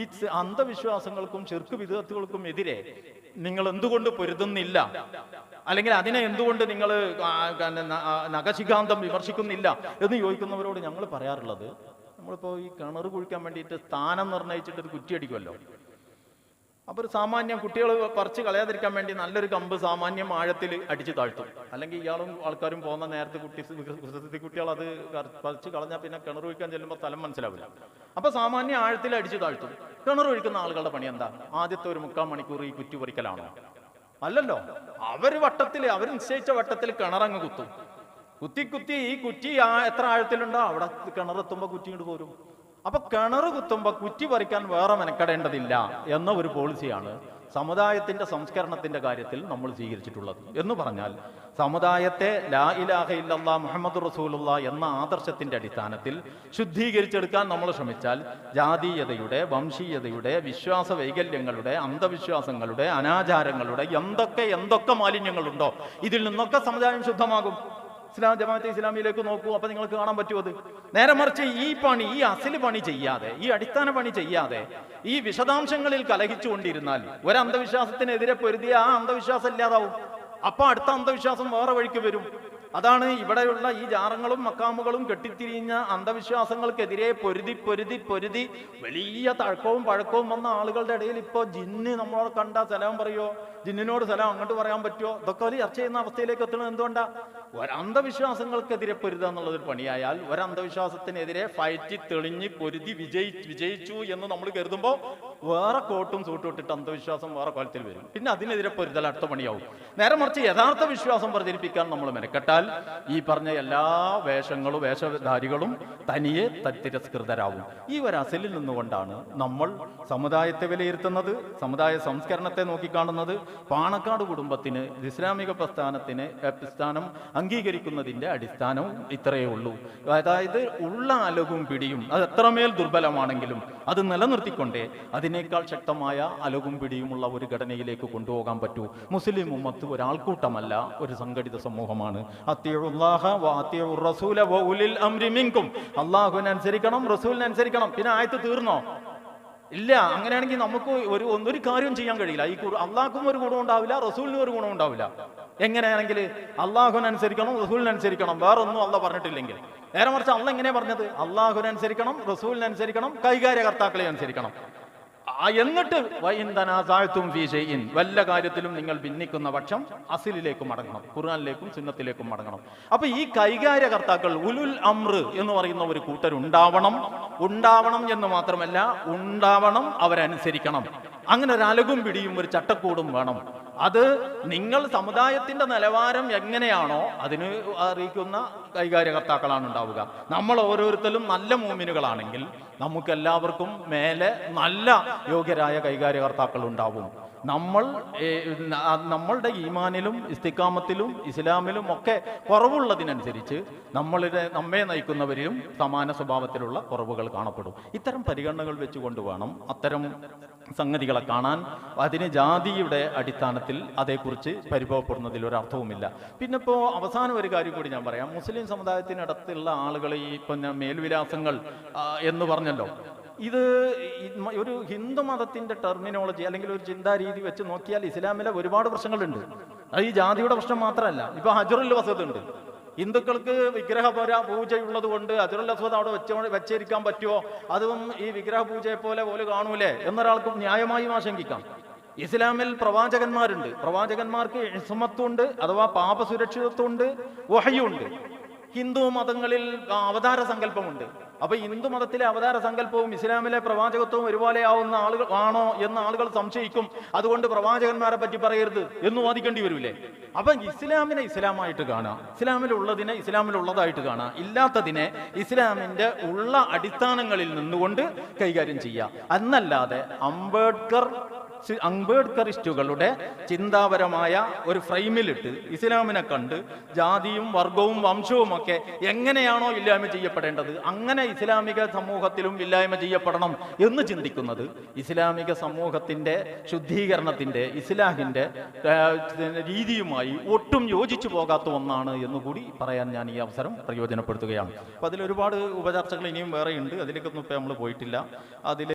ഈ അന്ധവിശ്വാസങ്ങൾക്കും ചെറുക്ക് വിധത്തുകൾക്കും എതിരെ നിങ്ങൾ എന്തുകൊണ്ട് പൊരുതുന്നില്ല? അല്ലെങ്കിൽ അതിനെ എന്തുകൊണ്ട് നിങ്ങൾ നഖശിഖാന്തം വിമർശിക്കുന്നില്ല? എന്ന് ചോദിക്കുന്നവരോട് ഞങ്ങൾ പറയാറുള്ളത് നമ്മളിപ്പോൾ ഈ കിണർ കുഴിക്കാൻ വേണ്ടിയിട്ട് സ്ഥാനം നിർണയിച്ചിട്ട് ഒരു കുറ്റിയടിക്കുമല്ലോ. അപ്പോൾ ഒരു സാമാന്യം കുട്ടികൾ പറിച്ച് കളയാതിരിക്കാൻ വേണ്ടി നല്ലൊരു കമ്പ് സാമാന്യം ആഴത്തിൽ അടിച്ചു താഴ്ത്തും. അല്ലെങ്കിൽ ഇയാളും ആൾക്കാരും പോകുന്ന നേരത്തെ കുട്ടി കുസൃതി കുട്ടികൾ അത് പറിച്ച് കളഞ്ഞാൽ പിന്നെ കിണർ ഒഴിക്കാൻ ചെല്ലുമ്പോൾ സ്ഥലം മനസ്സിലാവില്ല. അപ്പൊ സാമാന്യം ആഴത്തിൽ അടിച്ചു താഴ്ത്തും. കിണർ ഒഴിക്കുന്ന ആളുകളുടെ പണി എന്താ? ആദ്യത്തെ ഒരു മുക്കാൽ മണിക്കൂർ ഈ കുറ്റി പൊറിക്കലാണ് അല്ലല്ലോ. അവർ വട്ടത്തിൽ അവർ നിശ്ചയിച്ച വട്ടത്തിൽ കിണറങ്ങ് കുത്തും. കുത്തി കുത്തി ഈ കുറ്റി എത്ര ആഴത്തിലുണ്ടോ? അവിടെ കിണറെത്തുമ്പോ കുറ്റി ഇങ്ങോട്ട് പോരും. അപ്പൊ കിണർ കുത്തുമ്പോ കുറ്റി പറിക്കാൻ വേറെ മെനക്കെടേണ്ടതില്ല എന്ന ഒരു പോളിസിയാണ് സമുദായത്തിന്റെ സംസ്കരണത്തിന്റെ കാര്യത്തിൽ നമ്മൾ സ്വീകരിച്ചിട്ടുള്ളത്. എന്ന് പറഞ്ഞാൽ സമുദായത്തെ ലാ ഇലാഹ ഇല്ലല്ലാ മുഹമ്മദ് റസൂലുള്ള എന്ന ആദർശത്തിന്റെ അടിസ്ഥാനത്തിൽ ശുദ്ധീകരിച്ചെടുക്കാൻ നമ്മൾ ശ്രമിച്ചാൽ ജാതീയതയുടെ വംശീയതയുടെ വിശ്വാസ വൈകല്യങ്ങളുടെ അന്ധവിശ്വാസങ്ങളുടെ അനാചാരങ്ങളുടെ എന്തൊക്കെ എന്തൊക്കെ മാലിന്യങ്ങളുണ്ടോ ഇതിൽ നിന്നൊക്കെ സമുദായം ശുദ്ധമാകും. ഇസ്ലാം ജമാഅത്തെ ഇസ്ലാമിയിലേക്ക് നോക്കൂ അപ്പൊ നിങ്ങൾക്ക് കാണാൻ പറ്റും അത്. നേരെ മറിച്ച് ഈ പണി ഈ അസിൽ പണി ചെയ്യാതെ ഈ അടിസ്ഥാന പണി ചെയ്യാതെ ഈ വിശദാംശങ്ങളിൽ കലഹിച്ചുകൊണ്ടിരുന്നാൽ ഒരു അന്ധവിശ്വാസത്തിനെതിരെ പൊരുതിയ ആ അന്ധവിശ്വാസം ഇല്ലാതാവും. അപ്പൊ അടുത്ത അന്ധവിശ്വാസം വേറെ വഴിക്ക് വരും. അതാണ് ഇവിടെയുള്ള ഈ ജാറങ്ങളും മക്കാമുകളും കെട്ടിത്തിരിഞ്ഞ അന്ധവിശ്വാസങ്ങൾക്കെതിരെ പൊരുതി പൊരുതി പൊരുതി വലിയ തഴക്കവും പഴക്കവും വന്ന ആളുകളുടെ ഇടയിൽ ഇപ്പോ ജിന്ന് നമ്മളോട് കണ്ട സലാം പറയോ? ജിന്നിനോട് സലാം അങ്ങോട്ട് പറയാൻ പറ്റുമോ ഇതൊക്കെ ഒരു ചർച്ച ചെയ്യുന്ന അവസ്ഥയിലേക്ക് എത്തണം എന്തുകൊണ്ടാ? ഒരന്ധവിശ്വാസങ്ങൾക്കെതിരെ പൊരുതുക ഒരു പണിയായാൽ ഒരന്ധവിശ്വാസത്തിനെതിരെ ഫൈറ്റ് തെളിഞ്ഞ് പൊരുതി വിജയി വിജയിച്ചു എന്ന് നമ്മൾ കരുതുമ്പോൾ വേറെ കോട്ടും സൂട്ടും ഇട്ടിട്ട് അന്ധവിശ്വാസം വേറെ കോലത്തിൽ വരും. പിന്നെ അതിനെതിരെ പൊരുതൽ അടുത്ത പണിയാവും. നേരെ മറിച്ച് യഥാർത്ഥ വിശ്വാസം പ്രചരിപ്പിക്കാൻ നമ്മൾ മെനക്കെട്ടാൽ ഈ പറഞ്ഞ എല്ലാ വേഷങ്ങളും വേഷധാരികളും തനിയെ തിരസ്കൃതരാകും ഈ ഒരു അസലിൽ നിന്നുകൊണ്ടാണ് നമ്മൾ സമുദായത്തെ വിലയിരുത്തുന്നത് സമുദായ സംസ്കരണത്തെ നോക്കിക്കാണുന്നത് പാണക്കാട് കുടുംബത്തിന് ഇസ്ലാമിക പ്രസ്ഥാനത്തിന് പ്രസ്ഥാനം അംഗീകരിക്കുന്നതിന്റെ അടിസ്ഥാനവും ഇത്രയേ ഉള്ളൂ. അതായത് ഉള്ള അലകും പിടിയും അത് എത്രമേൽ ദുർബലമാണെങ്കിലും അത് നിലനിർത്തിക്കൊണ്ടേ അതിനേക്കാൾ ശക്തമായ അലകും പിടിയുമുള്ള ഒരു ഘടനയിലേക്ക് കൊണ്ടുപോകാൻ പറ്റൂ. മുസ്ലിം ഉമ്മത്ത് ഒരാൾക്കൂട്ടമല്ല ഒരു സംഘടിത സമൂഹമാണ്. അള്ളാഹുവിനെ അനുസരിക്കണം റസൂലിനെ അനുസരിക്കണം. പിന്നെ ആയത്ത് തീർന്നോ? ഇല്ല അങ്ങനെയാണെങ്കിൽ നമുക്ക് ഒരു ഒന്നൊരു കാര്യം ചെയ്യാൻ കഴിയില്ല. ഈ അള്ളാഹ്ക്കും ഒരു ഗുണം ഉണ്ടാവില്ല റസൂലിനും ഒരു ഗുണം ഉണ്ടാവില്ല. എങ്ങനെയാണെങ്കിൽ അള്ളാഹുവിനനുസരിക്കണം റസൂലിനനുസരിക്കണം വേറെ ഒന്നും അള്ള പറഞ്ഞിട്ടില്ലെങ്കിൽ. നേരെ മറിച്ച് അള്ള എങ്ങനെയാ പറഞ്ഞത്? അള്ളാഹുവിനനുസരിക്കണം റസൂലിനനുസരിക്കണം കൈകാര്യകർത്താക്കളെ അനുസരിക്കണം. ആ, എന്നിട്ട് വൈൻ തനാസാഴത്തും ഫീ ഷൈഇൻ. വല്ല കാര്യത്തിലും നിങ്ങൾ ഭിന്നിക്കുന്ന പക്ഷം അസിലിലേക്കും മടങ്ങണം ഖുർആാനിലേക്കും സുന്നത്തിലേക്കും മടങ്ങണം. അപ്പൊ ഈ കൈകാര്യകർത്താക്കൾ ഉലുൽ അമ്ര എന്ന് പറയുന്ന ഒരു കൂട്ടരുണ്ടാവണം ഉണ്ടാവണം എന്ന് മാത്രമല്ല ഉണ്ടാവണം അവരനുസരിക്കണം. അങ്ങനെ ഒരു അലകും പിടിയും ഒരു ചട്ടക്കൂടും വേണം. അത് നിങ്ങൾ സമുദായത്തിന്റെ നിലവാരം എങ്ങനെയാണോ അതിന് അറിയിക്കുന്ന കൈകാര്യകർത്താക്കളാണ് ഉണ്ടാവുക. നമ്മൾ ഓരോരുത്തരും നല്ല മൂമിനുകളാണെങ്കിൽ നമുക്കെല്ലാവർക്കും മേലെ നല്ല യോഗ്യരായ കൈകാര്യകർത്താക്കൾ ഉണ്ടാവും. നമ്മൾ നമ്മളുടെ ഈമാനിലും ഇസ്തിക്കാമത്തിലും ഇസ്ലാമിലും ഒക്കെ കുറവുള്ളതിനനുസരിച്ച് നമ്മളുടെ നമ്മെ നയിക്കുന്നവരിലും സമാന സ്വഭാവത്തിലുള്ള കുറവുകൾ കാണപ്പെടും. ഇത്തരം പരിഗണനകൾ വെച്ചുകൊണ്ട് വേണം അത്തരം സംഗതികളെ കാണാൻ. അതിന് ജാതിയുടെ അടിസ്ഥാനത്തിൽ അതേക്കുറിച്ച് പരിഭവപ്പെടുന്നതിൽ ഒരു അർത്ഥവുമില്ല. പിന്നെ ഇപ്പോൾ അവസാനം ഒരു കാര്യം കൂടി ഞാൻ പറയാം. മുസ്ലിം സമുദായത്തിനടുത്തുള്ള ആളുകൾ ഈ പിന്നെ മേൽവിലാസങ്ങൾ എന്ന് പറഞ്ഞല്ലോ. ഇത് ഒരു ഹിന്ദു മതത്തിന്റെ ടെർമിനോളജി അല്ലെങ്കിൽ ഒരു ചിന്താരീതി വെച്ച് നോക്കിയാൽ ഇസ്ലാമിലെ ഒരുപാട് പ്രശ്നങ്ങളുണ്ട്. അത് ഈ ജാതിയുടെ പ്രശ്നം മാത്രമല്ല. ഇപ്പൊ ഹജറുൽ വസത് ഉണ്ട്. ഹിന്ദുക്കൾക്ക് വിഗ്രഹ പൂജയുള്ളത് കൊണ്ട് അജറുൽ അസ്വദ് അവിടെ വെച്ച വെച്ചിരിക്കാൻ പറ്റുമോ? അതും ഈ വിഗ്രഹ പൂജയെ പോലെ പോലെ കാണൂലേ? എന്നൊരാൾക്ക് ന്യായമായും ആശങ്കിക്കാം. ഇസ്ലാമിൽ പ്രവാചകന്മാരുണ്ട്. പ്രവാചകന്മാർക്ക് ഇസ്മത്വമുണ്ട് അഥവാ പാപസുരക്ഷിതത്വമുണ്ട് വഹയുണ്ട്. ഹിന്ദു മതങ്ങളിൽ അവതാര സങ്കല്പമുണ്ട്. അപ്പൊ ഹിന്ദു മതത്തിലെ അവതാര സങ്കല്പവും ഇസ്ലാമിലെ പ്രവാചകത്വവും ഒരുപോലെ ആവുന്ന ആളുകൾ ആണോ എന്ന് ആളുകൾ സംശയിക്കും. അതുകൊണ്ട് പ്രവാചകന്മാരെ പറ്റി പറയരുത് എന്ന് വാദിക്കേണ്ടി വരൂലേ. അപ്പൊ ഇസ്ലാമിനെ ഇസ്ലാമായിട്ട് കാണാം. ഇസ്ലാമിലുള്ളതിനെ ഇസ്ലാമിലുള്ളതായിട്ട് കാണാം. ഇല്ലാത്തതിനെ ഇസ്ലാമിന്റെ ഉള്ള അടിസ്ഥാനങ്ങളിൽ നിന്നുകൊണ്ട് കൈകാര്യം ചെയ്യാം. എന്നല്ലാതെ അംബേദ്കർ അംബേദ്കറിസ്റ്റുകളുടെ ചിന്താപരമായ ഒരു ഫ്രെയിമിലിട്ട് ഇസ്ലാമിനെ കണ്ട് ജാതിയും വർഗവും വംശവുമൊക്കെ എങ്ങനെയാണോ ഇല്ലായ്മ ചെയ്യപ്പെടേണ്ടത് അങ്ങനെ ഇസ്ലാമിക സമൂഹത്തിലും ഇല്ലായ്മ ചെയ്യപ്പെടണം എന്ന് ചിന്തിക്കുന്നത് ഇസ്ലാമിക സമൂഹത്തിന്റെ ശുദ്ധീകരണത്തിന്റെ ഇസ്ലാഹിന്റെ രീതിയുമായി ഒട്ടും യോജിച്ചു പോകാത്ത ഒന്നാണ് എന്നുകൂടി പറയാൻ ഞാൻ ഈ അവസരം പ്രയോജനപ്പെടുത്തുകയാണ്. അപ്പൊ അതിൽ ഒരുപാട് ഉപചർച്ചകൾ ഇനിയും വേറെയുണ്ട്. അതിലേക്കൊന്നും ഇപ്പൊ നമ്മൾ പോയിട്ടില്ല. അതിൽ